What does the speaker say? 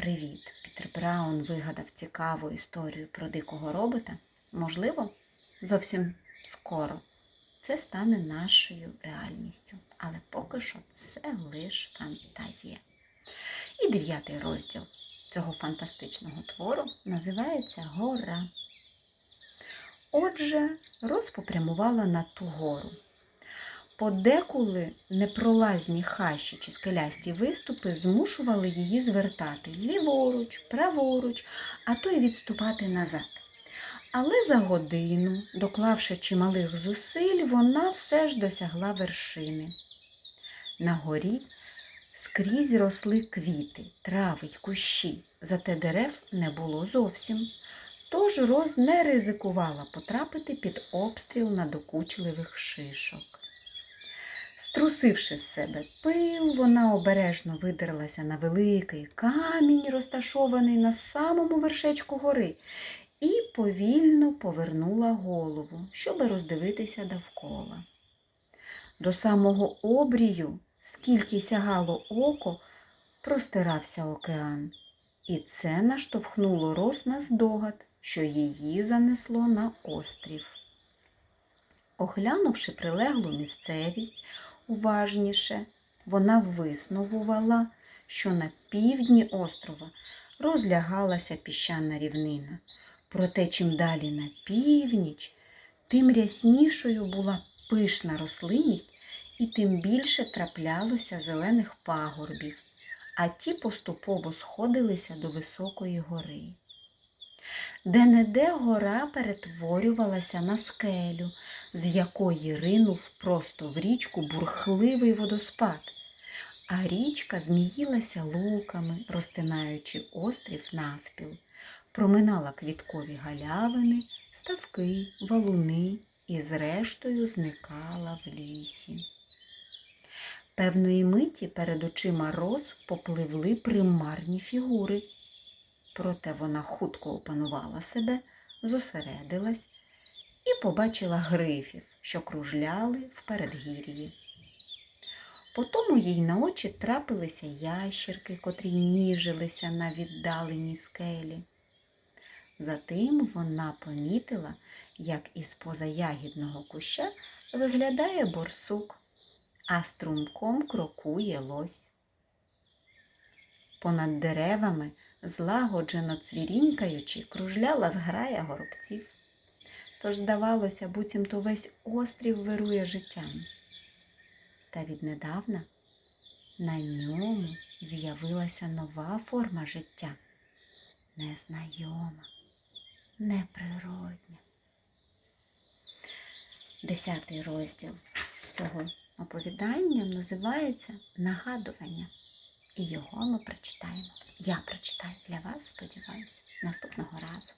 Привіт! Пітер Браун вигадав цікаву історію про дикого робота. Можливо, зовсім скоро це стане нашою реальністю. Але поки що це лише фантазія. І дев'ятий розділ цього фантастичного твору називається Гора. Отже, Рос попрямувала на ту гору. Подеколи непролазні хащі чи скелясті виступи змушували її звертати ліворуч, праворуч, а то й відступати назад. Але за годину, доклавши чималих зусиль, вона все ж досягла вершини. На горі скрізь росли квіти, трави й кущі, зате дерев не було зовсім. Тож Роз не ризикувала потрапити під обстріл надокучливих шишок. Струсивши з себе пил, вона обережно видерлася на великий камінь, розташований на самому вершечку гори, і повільно повернула голову, щоби роздивитися довкола. До самого обрію, скільки сягало око, простирався океан, і це наштовхнуло Рос на здогад, що її занесло на острів. Оглянувши прилеглу місцевість уважніше, вона висновувала, що на півдні острова розлягалася піщана рівнина. Проте чим далі на північ, тим ряснішою була пишна рослинність і тим більше траплялося зелених пагорбів, а ті поступово сходилися до високої гори. Де-не-де гора перетворювалася на скелю, з якої ринув просто в річку бурхливий водоспад, а річка зміїлася луками, розтинаючи острів навпіл, проминала квіткові галявини, ставки, валуни і зрештою зникала в лісі. Певної миті перед очима роз попливли примарні фігури. Проте вона хутко опанувала себе, зосередилась і побачила грифів, що кружляли в передгір'ї. Потому їй на очі трапилися ящірки, котрі ніжилися на віддаленій скелі. Затим вона помітила, як із позаягідного куща виглядає борсук, а струмком крокує лось. Понад деревами злагоджено цвірінькаючи, кружляла зграя горобців. Тож, здавалося, буцімто весь острів вирує життям. Та віднедавна на ньому з'явилася нова форма життя, незнайома, неприродня. Десятий розділ цього оповідання називається Нагадування. І його ми прочитаємо. Я прочитаю для вас, сподіваюся, наступного разу.